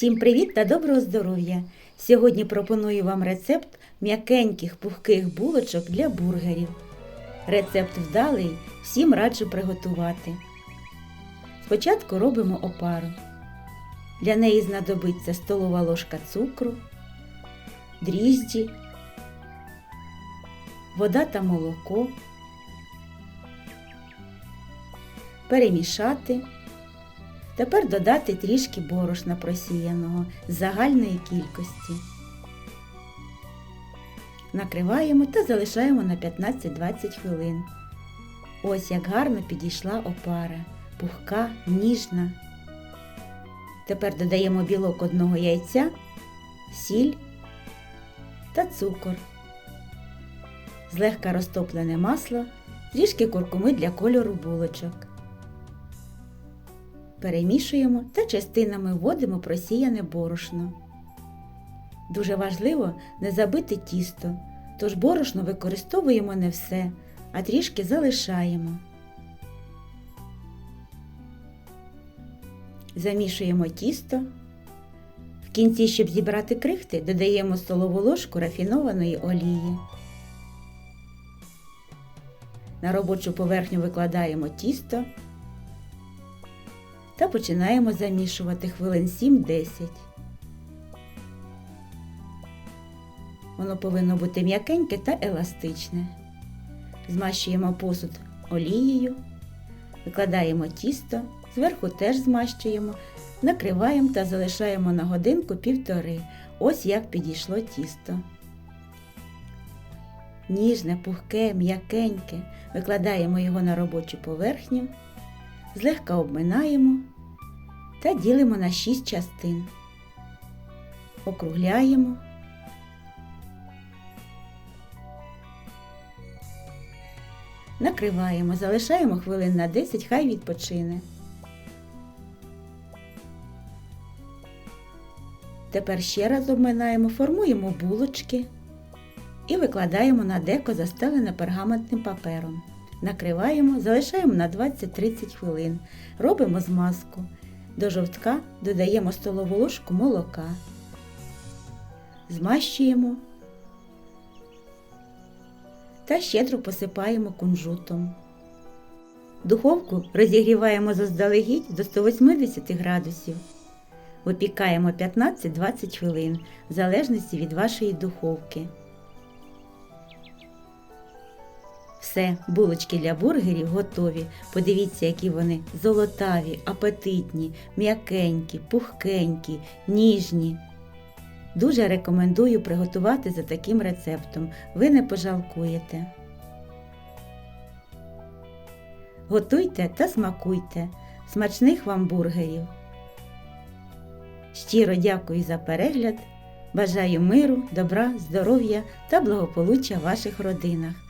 Всім привіт та доброго здоров'я! Сьогодні пропоную вам рецепт м'якеньких пухких булочок для бургерів. Рецепт вдалий, всім раджу приготувати. Спочатку робимо опару. Для неї знадобиться столова ложка цукру, дріжджі, вода та молоко. Перемішати. Тепер додати трішки борошна просіяного з загальної кількості. Накриваємо та залишаємо на 15-20 хвилин. Ось як гарно підійшла опара, пухка, ніжна. Тепер додаємо білок одного яйця, сіль та цукор, злегка розтоплене масло, трішки куркуми для кольору булочок. Перемішуємо та частинами вводимо просіяне борошно. Дуже важливо не забити тісто, тож борошно використовуємо не все, а трішки залишаємо. Замішуємо тісто. В кінці, щоб зібрати крихти, додаємо столову ложку рафінованої олії. На робочу поверхню викладаємо тісто та починаємо замішувати хвилин 7-10. Воно повинно бути м'якеньке та еластичне. Змащуємо посуд олією, викладаємо тісто, зверху теж змащуємо, накриваємо та залишаємо на годинку півтори. Ось як підійшло тісто. Ніжне, пухке, м'якеньке. Викладаємо його на робочу поверхню, злегка обминаємо та ділимо на 6 частин. Округляємо. Накриваємо, залишаємо хвилин на 10, хай відпочине. Тепер ще раз обминаємо, формуємо булочки і викладаємо на деко застелене пергаментним папером. Накриваємо, залишаємо на 20-30 хвилин. Робимо змазку. До жовтка додаємо столову ложку молока. Змащуємо та щедро посипаємо кунжутом. Духовку розігріваємо заздалегідь до 180 градусів. Випікаємо 15-20 хвилин в залежності від вашої духовки. Все, булочки для бургерів готові. Подивіться, які вони золотаві, апетитні, м'якенькі, пухкенькі, ніжні. Дуже рекомендую приготувати за таким рецептом. Ви не пожалкуєте. Готуйте та смакуйте. Смачних вам бургерів. Щиро дякую за перегляд. Бажаю миру, добра, здоров'я та благополуччя в ваших родинах.